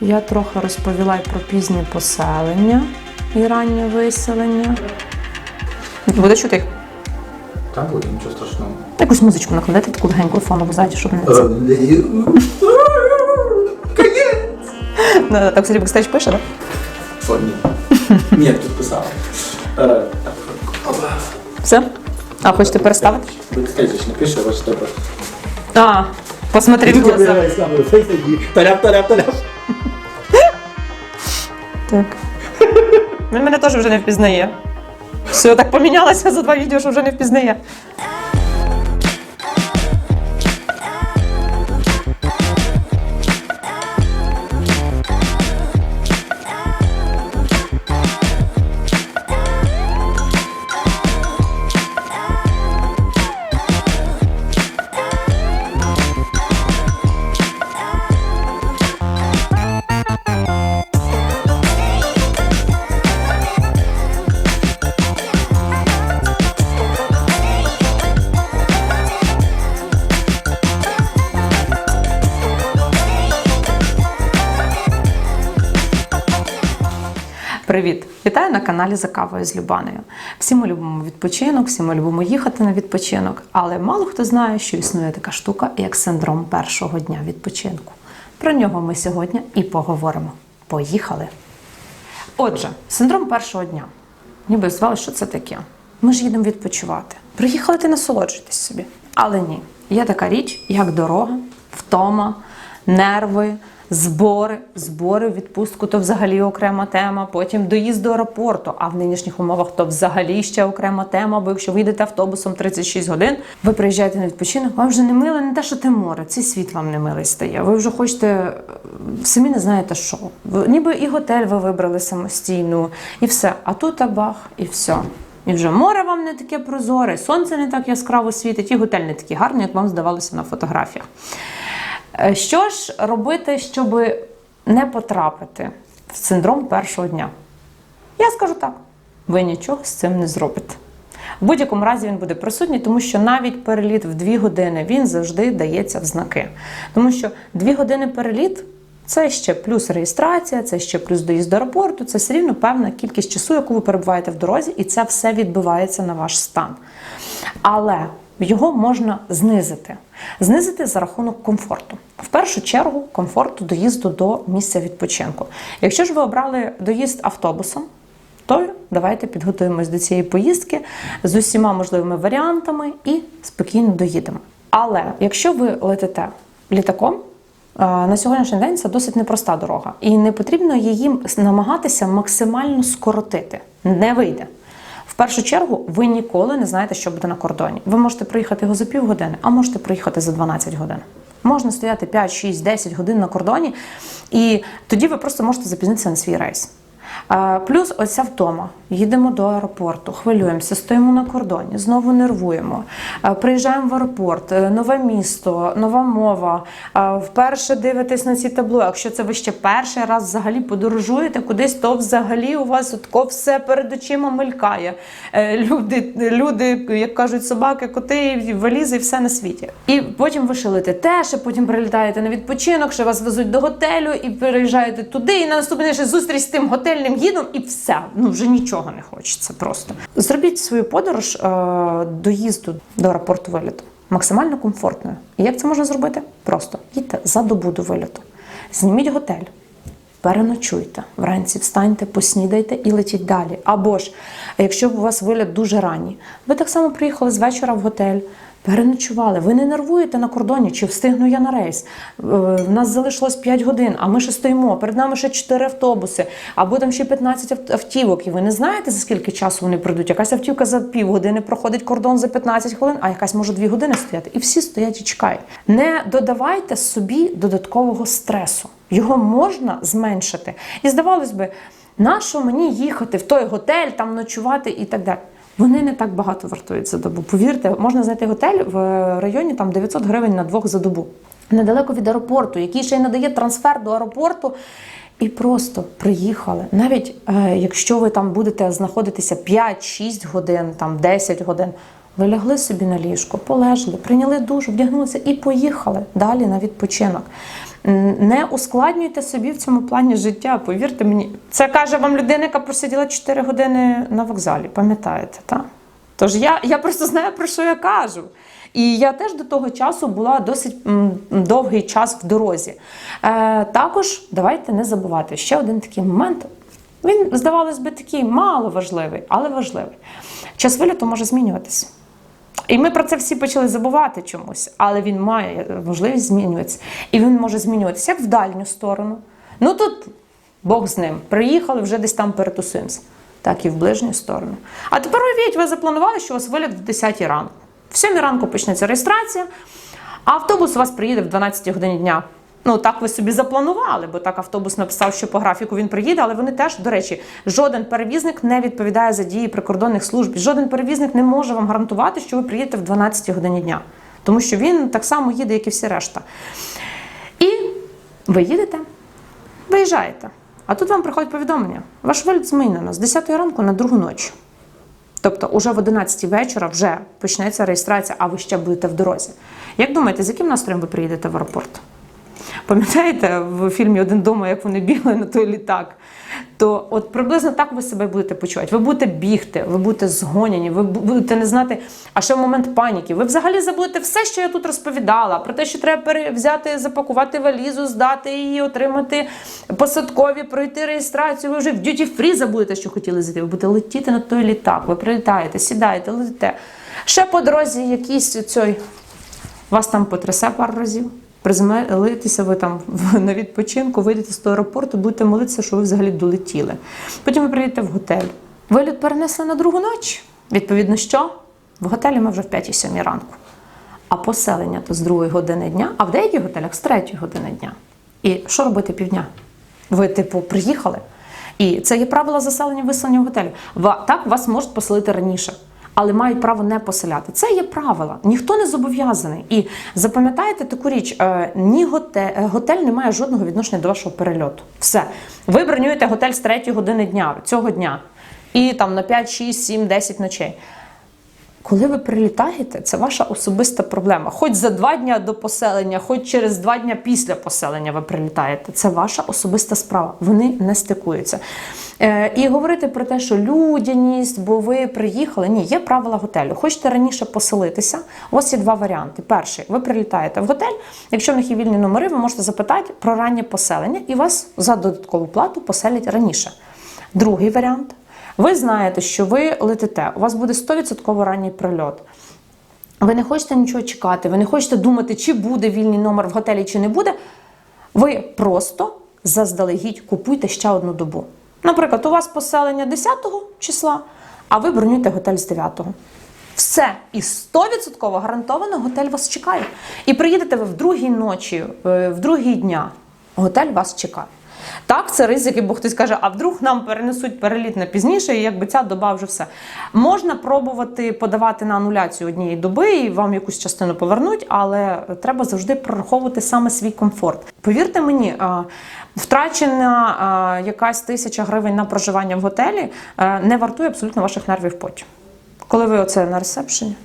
Я трохи розповіла й про пізнє поселення і раннє виселення. Буде чути їх? Там буде нічого страшного. Якусь музичку накладати, таку легеньку фонову ззаді, щоб не це. Да, Так собі бекстейдж пише, так? О, ні. Ні, тут писав. Е, так. Все? А, хочете переставити? Бекстейдж ж не пише, ось тебе. А, посмотри в глаза. Таляп, таляп, таляп. Так. Він мене теж вже не впізнає. Все, так помінялося за два відео, що вже не впізнає. Привіт! Вітаю на каналі За кавою з Любаною. Всі ми любимо відпочинок, всі ми любимо їхати на відпочинок, але мало хто знає, що існує така штука, як синдром першого дня відпочинку. Про нього ми сьогодні і поговоримо. Поїхали! Отже, синдром першого дня. Ніби здавалося, що це таке. Ми ж їдемо відпочивати. Приїхали ти насолоджуйтесь собі. Але ні, є така річ, як дорога, втома, нерви, збори. Збори відпустку то взагалі окрема тема. Потім доїзд до аеропорту. А в нинішніх умовах то взагалі ще окрема тема. Бо якщо ви йдете автобусом 36 годин, ви приїжджаєте на відпочинок, вам вже не миле, не те, що те море, цей світ вам не милий стає. Ви вже хочете самі не знаєте що. Ви, ніби і готель ви вибрали самостійно, і все. А тут абах, і все. І вже море вам не таке прозоре, сонце не так яскраво світить, і готель не такий гарний, як вам здавалося на фотографіях. Е, Що ж робити, щоб не потрапити в синдром першого дня? Я скажу так: ви нічого з цим не зробите. В будь-якому разі він буде присутній, тому що навіть переліт в 2 години він завжди дається в знаки. Тому що 2 години переліт це ще плюс реєстрація, це ще плюс доїзд до аеропорту, це все рівно певна кількість часу, яку ви перебуваєте в дорозі, і це все відбивається на ваш стан. Але його можна знизити. Знизити за рахунок комфорту. В першу чергу комфорту доїзду до місця відпочинку. Якщо ж ви обрали доїзд автобусом, то давайте підготуємось до цієї поїздки з усіма можливими варіантами і спокійно доїдемо. Але якщо ви летите літаком, е, на сьогоднішній день це досить непроста дорога, і не потрібно її намагатися максимально скоротити. Не вийде. Першу чергу, ви ніколи не знаєте, що буде на кордоні. Ви можете приїхати його за півгодини, а можете приїхати за 12 годин. Можна стояти 5, 6, 10 годин на кордоні, і тоді ви просто можете запізнитися на свій рейс. Плюс оця втома. Їдемо до аеропорту, хвилюємося, стоїмо на кордоні, знову нервуємо. Приїжджаємо в аеропорт, е, нове місто, нова мова. Вперше дивитесь на ці табло. Якщо це ви ще перший раз взагалі подорожуєте кудись, то взагалі у вас отко все перед очима мелькає. Е, Люди, люди, як кажуть, собаки, коти, валізи і все на світі. І потім ви ще летите, ще потім прилітаєте на відпочинок, ще вас везуть до готелю і переїжджаєте туди, і на наступний ще зустріч з тим готельним гідом, і все. Ну вже нічого не хочеться просто. Зробіть свою подорож е, доїзду до аеропорту виліту максимально комфортною. І як це можна зробити? Просто їдьте за добу до виліту. Зніміть готель, переночуйте, вранці встаньте, поснідайте і летіть далі. Або ж, якщо у вас виліт дуже ранній, ви так само приїхали з вечора в готель. Переночували, ви не нервуєте на кордоні, чи встигну я на рейс. Е, В нас залишилось 5 годин, а ми ще стоїмо. Перед нами ще 4 автобуси, або там ще 15 автівок. І ви не знаєте, за скільки часу вони прийдуть. Якась автівка за півгодини проходить кордон за 15 хвилин, а якась може 2 години стояти. І всі стоять і чекають. Не додавайте собі додаткового стресу. Його можна зменшити. І здавалось би, нащо мені їхати в той готель, там ночувати і так далі. Вони не так багато вартують за добу. Повірте, можна знайти готель в районі там 900 гривень на двох за добу. Недалеко від аеропорту, який ще й надає трансфер до аеропорту. І просто приїхали. Навіть е, якщо ви там будете знаходитися 5-6 годин, там 10 годин, ви лягли собі на ліжко, полежали, прийняли душ, вдягнулися і поїхали далі на відпочинок. Не ускладнюйте собі в цьому плані життя. Повірте мені, це каже вам людина, яка просиділа 4 години на вокзалі. Пам'ятаєте, так? Тож я, я просто знаю, про що я кажу. І я теж до того часу була досить довгий час в дорозі. Е, також давайте не забувати ще один такий момент. Він, здавалось би, такий мало важливий, але важливий. Час виліту може змінюватися. І ми про це всі почали забувати чомусь, але він має можливість змінюватися. І він може змінюватися як в дальню сторону. Ну тут Бог з ним. Приїхали, вже десь там перетусуємося. Так і в ближню сторону. А тепер уявіть, ви запланували, що у вас виліт в 10 ранку. В 7 ранку почнеться реєстрація, а автобус у вас приїде в 12 годині дня. Ну, так ви собі запланували, бо так автобус написав, що по графіку він приїде, але вони теж, до речі, жоден перевізник не відповідає за дії прикордонних служб. Жоден перевізник не може вам гарантувати, що ви приїдете в 12 годині дня. Тому що він так само їде, як і всі решта. І ви їдете, виїжджаєте. А тут вам приходить повідомлення. Ваш виліт змінено з 10 ранку на другу ночі. Тобто, уже в 11 вечора вже почнеться реєстрація, а ви ще будете в дорозі. Як думаєте, з яким настроєм ви приїдете в аеропорт? Пам'ятаєте в фільмі Один дома, як вони бігли на той літак? То от приблизно так ви себе будете почувати. Ви будете бігти, ви будете згоняні, ви будете не знати, а ще в момент паніки. Ви взагалі забудете все, що я тут розповідала, про те, що треба взяти, запакувати валізу, здати її, отримати посадкові, пройти реєстрацію. Ви вже в дюті фрі забудете, що хотіли зайти. Ви будете летіти на той літак. Ви прилітаєте, сідаєте, летите. Ще по дорозі якийсь цей вас там потрясе пару разів. Приземлитися ви там на відпочинку, вийдете з того аеропорту, будете молитися, що ви взагалі долетіли. Потім ви приїдете в готель. Виліт перенесли на другу ніч. Відповідно, що? В готелі ми вже в 5-7 ранку. А поселення то з другої години дня, а в деяких готелях з третьої години дня. І що робити півдня? Ви, типу, приїхали. І це є правила заселення виселення в готелі. Так, вас можуть поселити раніше, але мають право не поселяти. Це є правила. Ніхто не зобов'язаний. І запам'ятайте таку річ: е, ні готель, готель не має жодного відношення до вашого перельоту. Все. Ви бронюєте готель з 3 години дня цього дня. І там на 5, 6, 7, 10 ночей. Коли ви прилітаєте, це ваша особиста проблема. Хоч за два дня до поселення, хоч через два дня після поселення ви прилітаєте. Це ваша особиста справа. Вони не стикуються. Е, і говорити про те, що людяність, бо ви приїхали. Ні, є правила готелю. Хочете раніше поселитися? У вас є два варіанти. Перший, ви прилітаєте в готель. Якщо в них є вільні номери, ви можете запитати про раннє поселення, і вас за додаткову плату поселять раніше. Другий варіант. Ви знаєте, що ви летите, у вас буде 100% ранній прильот. Ви не хочете нічого чекати, ви не хочете думати, чи буде вільний номер в готелі, чи не буде. Ви просто заздалегідь купуйте ще одну добу. Наприклад, у вас поселення 10 числа, а ви бронюєте готель з 9-го. Все, і 100% гарантовано готель вас чекає. І приїдете ви в другій ночі, е, в другій дня. Готель вас чекає. Так, це ризики, бо хтось каже, а вдруг нам перенесуть переліт на пізніше, і якби ця доба вже все. Можна пробувати подавати на ануляцію однієї доби і вам якусь частину повернуть, але треба завжди прораховувати саме свій комфорт. Повірте мені, втрачена якась тисяча гривень на проживання в готелі не вартує абсолютно ваших нервів потім. Коли ви оце на ресепшені,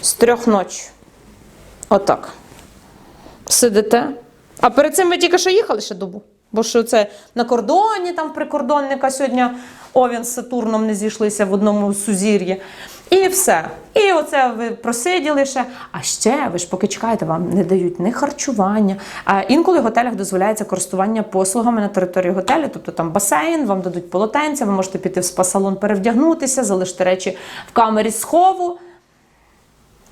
з трьох ночі, отак, сидите. А перед цим ви тільки що їхали ще добу. Бо що це на кордоні, там прикордонника сьогодні Овін з Сатурном не зійшлися в одному сузір'ї. І все. І оце ви просиділи ще. А ще ви ж поки чекаєте, вам не дають ні харчування. А інколи в готелях дозволяється користування послугами на території готелю, тобто там басейн, вам дадуть полотенця, ви можете піти в спа-салон перевдягнутися, залишити речі в камері схову.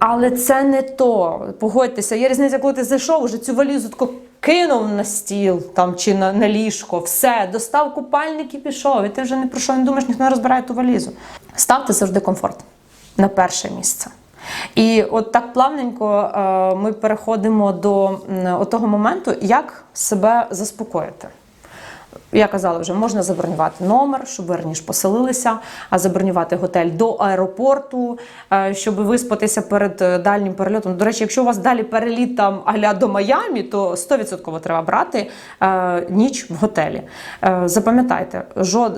Але це не то. Погодьтеся, є різниця, коли ти зайшов, вже цю валізу тако кинув на стіл там, чи на, на ліжко, все, достав купальник і пішов. І ти вже не про що не думаєш, ніхто не розбирає ту валізу. Ставте завжди комфорт на перше місце. І от так плавненько е, ми переходимо до того моменту, як себе заспокоїти. Я казала вже, можна забронювати номер, щоб ви раніше поселилися, а забронювати готель до аеропорту, е, щоб виспатися перед е, дальнім перельотом. До речі, якщо у вас далі переліт там аля до Майамі, то 100% треба брати е, ніч в готелі. Запам'ятайте,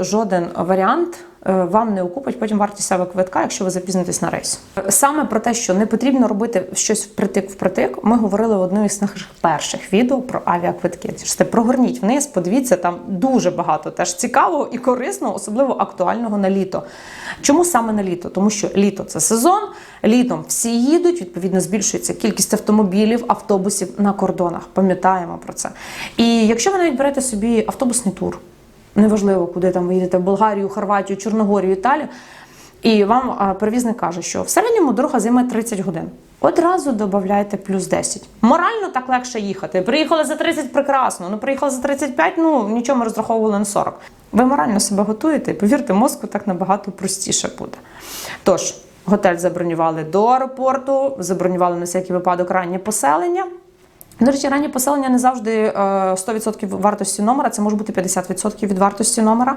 жоден варіант. Е, Вам не окупить потім вартість авіаквитка, якщо ви запізнитесь на рейс. Саме про те, що не потрібно робити щось впритик впритик, ми говорили в одному із наших перших відео про авіаквитки. Це прогорніть вниз, подивіться, там дуже багато теж цікавого і корисного, особливо актуального на літо. Чому саме на літо? Тому що літо це сезон, літом всі їдуть, відповідно, збільшується кількість автомобілів, автобусів на кордонах. Пам'ятаємо про це. І якщо ви навіть берете собі автобусний тур, неважливо, куди там ви їдете, в Болгарію, Хорватію, Чорногорію, Італію. І вам перевізник каже, що в середньому дорога займе 30 годин. Одразу додайте плюс 10. Морально так легше їхати. Приїхали за 30 прекрасно. Ну приїхали за 35, ну нічого ми розраховували на 40. Ви морально себе готуєте, і повірте, мозку так набагато простіше буде. Тож, готель забронювали до аеропорту, забронювали на всякий випадок раннє поселення. До речі, раннє поселення не завжди е, 100% вартості номера, це може бути 50% від вартості номера.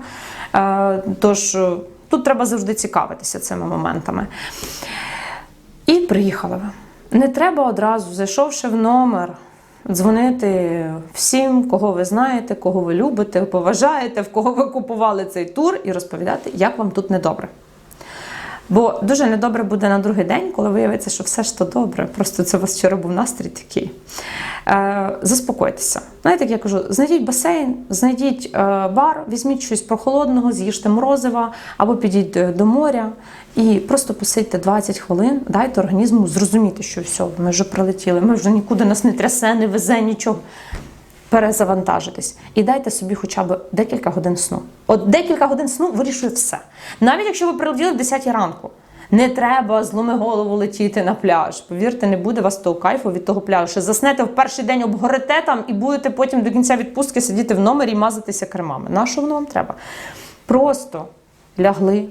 Е, Тож е, тут треба завжди цікавитися цими моментами. І приїхали ви. Не треба одразу, зайшовши в номер, дзвонити всім, кого ви знаєте, кого ви любите, поважаєте, в кого ви купували цей тур, і розповідати, як вам тут недобре. Бо дуже недобре буде на другий день, коли виявиться, що все ж то добре. Просто це у вас вчора був настрій такий. Е, заспокойтеся. Знаєте, як я кажу, знайдіть басейн, знайдіть е, бар, візьміть щось прохолодного, з'їжте морозива або підіть е, до моря і просто посидьте 20 хвилин, дайте організму зрозуміти, що все, ми вже прилетіли, ми вже нікуди нас не трясе, не везе нічого перезавантажитись і дайте собі хоча б декілька годин сну. От декілька годин сну вирішує все. Навіть якщо ви прилетіли в 10 ранку, не треба зломи голову летіти на пляж. Повірте, не буде вас того кайфу від того пляжу. Що заснете в перший день, обгорите там і будете потім до кінця відпустки сидіти в номері і мазатися кремами. На що воно вам треба? Просто лягли,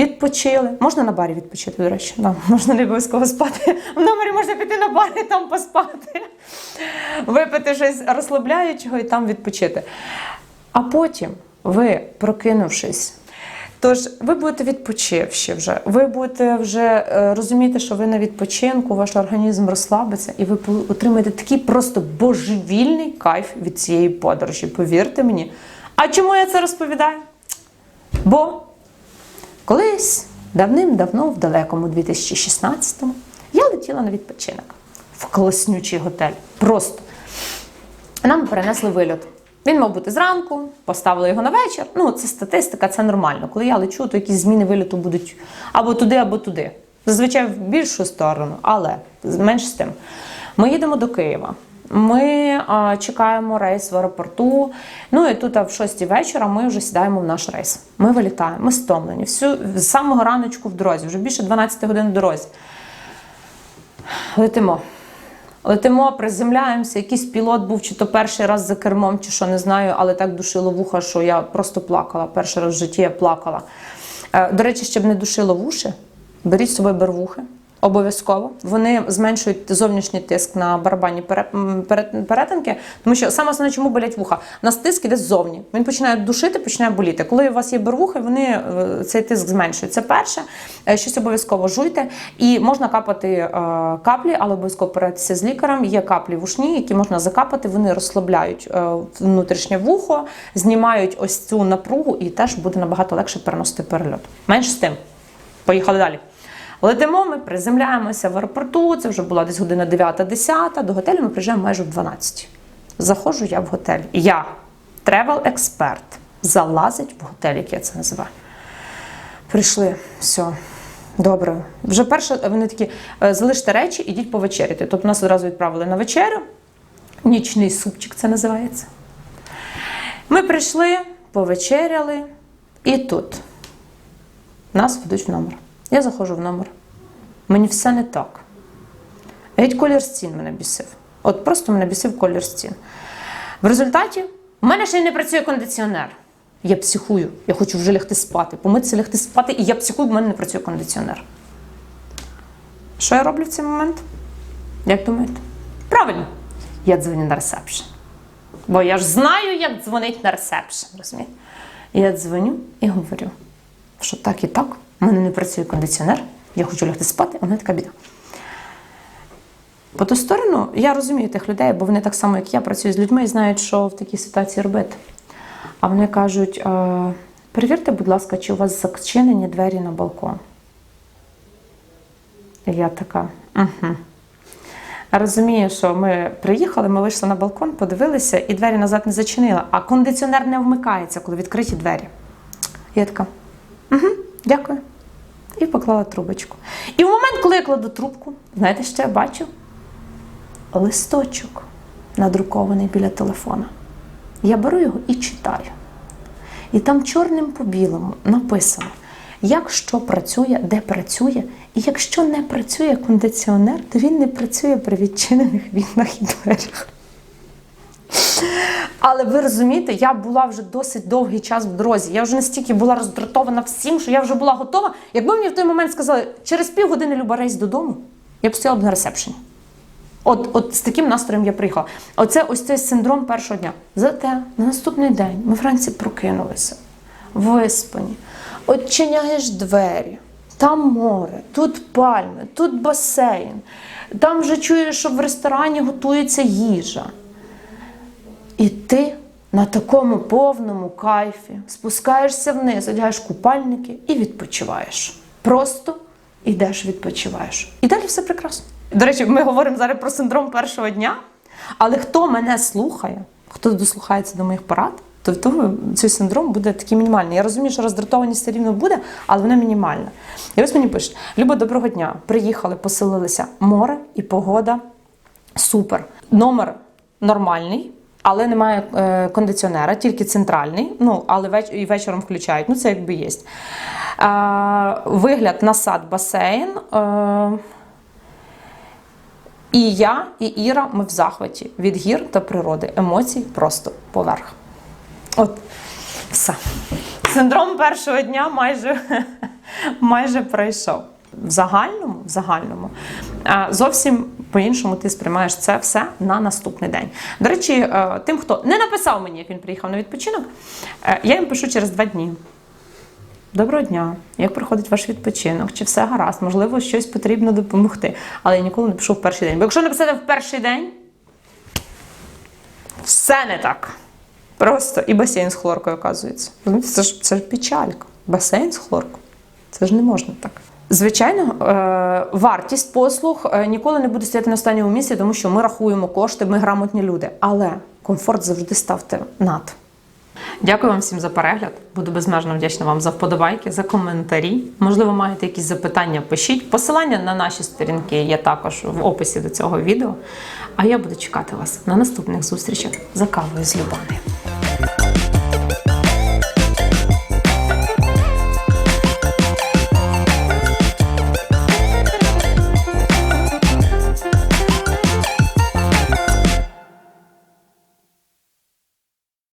Відпочили. Можна на барі відпочити, до речі. Да, можна не обов'язково спати. В номері можна піти на бар і там поспати, випити щось розслабляючого і там відпочити. А потім ви, прокинувшись, тож ви будете відпочивши вже, ви будете вже е, розуміти, що ви на відпочинку, ваш організм розслабиться, і ви отримаєте такий просто божевільний кайф від цієї подорожі. Повірте мені. А чому я це розповідаю? Бо Колись, давним-давно, в далекому 2016-му, я летіла на відпочинок в класнючий готель. Просто. Нам перенесли вильот. Він мав бути зранку, поставили його на вечір. Ну, це статистика, це нормально. Коли я лечу, то якісь зміни вильоту будуть або туди, або туди. Зазвичай в більшу сторону, але менш з тим. Ми їдемо до Києва. Ми чекаємо рейс в аеропорту. Ну і тут а, в 6 вечора ми вже сідаємо в наш рейс. Ми вилітаємо, ми стомлені. Всю, з самого раночку в дорозі, вже більше 12 годин в дорозі. Летимо. Летимо, приземляємося. Якийсь пілот був, чи то перший раз за кермом, чи що не знаю, але так душило вуха, що я просто плакала. Перший раз в житті я плакала. Е, До речі, щоб не душило вуші, беріть з собою барвухи. Обов'язково вони зменшують зовнішній тиск на барабанні пере- перетинки, тому що саме основне, чому болять вуха. У нас тиск іде ззовні. Він починає душити, починає боліти. Коли у вас є барвухи, вони е, цей тиск зменшують. Це перше. Е, Щось обов'язково жуйте. І можна капати е, каплі, але обов'язково порадитися з лікарем. Є каплі вушні, які можна закапати. Вони розслабляють внутрішнє вухо, знімають ось цю напругу, і теж буде набагато легше переносити перельот. Менш з тим. Поїхали далі. Летимо, ми приземляємося в аеропорту. Це вже була десь година 9-10. До готелю ми приїжджаємо майже в 12. Заходжу я в готель. Я, тревел-експерт, залазить в готель, як я це називаю. Прийшли, все. Добре. Вже перше, вони такі, «Е, залиште речі, ідіть повечеряти. Тобто нас одразу відправили на вечерю. Нічний супчик це називається. Ми прийшли, повечеряли, і тут нас ведуть в номер. Я заходжу в номер. Мені все не так. Геть колір стін мене бісив. От просто мене бісив колір стін. В результаті в мене ще й не працює кондиціонер. Я психую. Я хочу вже лягти спати. Помитися, лягти спати, і я психую, в мене не працює кондиціонер. Що я роблю в цей момент? Як думаєте? Правильно, я дзвоню на ресепшн. Бо я ж знаю, як дзвонить на ресепшн, розумієте? Я дзвоню і говорю, що так і так, у мене не працює кондиціонер, я хочу лягти спати, а в мене така біда. По ту сторону, я розумію тих людей, бо вони так само, як я, працюють з людьми і знають, що в такій ситуації робити. А вони кажуть: е, перевірте, будь ласка, чи у вас зачинені двері на балкон. І я така. Угу. Розумію, що ми приїхали, ми вийшли на балкон, подивилися, і двері назад не зачинила, а кондиціонер не вмикається, коли відкриті двері. Я така, угу, дякую. І поклала трубочку. І в момент, коли я кладу трубку, знаєте, що я бачу? Листочок надрукований біля телефона. Я беру його і читаю. І там чорним по білому написано, як що працює, де працює, і якщо не працює кондиціонер, то він не працює при відчинених вікнах і дверях. Але ви розумієте, я була вже досить довгий час в дорозі. Я вже настільки була роздратована всім, що я вже була готова. Якби мені в той момент сказали, через півгодини Люба рейс додому, я б стояла б на ресепшені. От, от з таким настроєм я приїхала. Оце ось цей синдром першого дня. Зате на наступний день ми вранці прокинулися, виспані, Отчиняєш двері, там море, тут пальми, тут басейн, там вже чуєш, що в ресторані готується їжа. І ти на такому повному кайфі спускаєшся вниз, одягаєш купальники і відпочиваєш. Просто йдеш, відпочиваєш. І далі все прекрасно. До речі, ми говоримо зараз про синдром першого дня, але хто мене слухає, хто дослухається до моїх порад, то в того цей синдром буде такий мінімальний. Я розумію, що роздратованість все рівно буде, але вона мінімальна. І ось мені пишуть: Люба, доброго дня. Приїхали, поселилися. Море і погода супер. Номер нормальний. Але немає е, кондиціонера, тільки центральний. Ну, але веч- і вечором включають. Ну, це якби є. Вигляд на сад басейн. Е, і я, і Іра, ми в захваті від гір та природи. Емоцій просто поверх. От, все. Синдром першого дня майже, майже пройшов. В загальному, в загальному зовсім по-іншому ти сприймаєш це все на наступний день. До речі, е, тим, хто не написав мені, як він приїхав на відпочинок, е, я їм пишу через два дні. Доброго дня, як проходить ваш відпочинок? Чи все гаразд? Можливо, щось потрібно допомогти. Але я ніколи не пишу в перший день. Бо якщо написати в перший день, все не так. Просто і басейн з хлоркою, оказується. Це ж це ж печалька. Басейн з хлоркою. Це ж не можна так. Звичайно, е, вартість послуг е, ніколи не буде стояти на останньому місці, тому що ми рахуємо кошти, ми грамотні люди. Але комфорт завжди ставте над. Дякую вам всім за перегляд. Буду безмежно вдячна вам за вподобайки, за коментарі. Можливо, маєте якісь запитання, пишіть. Посилання на наші сторінки є також в описі до цього відео. А я буду чекати вас на наступних зустрічах за кавою з Любаною.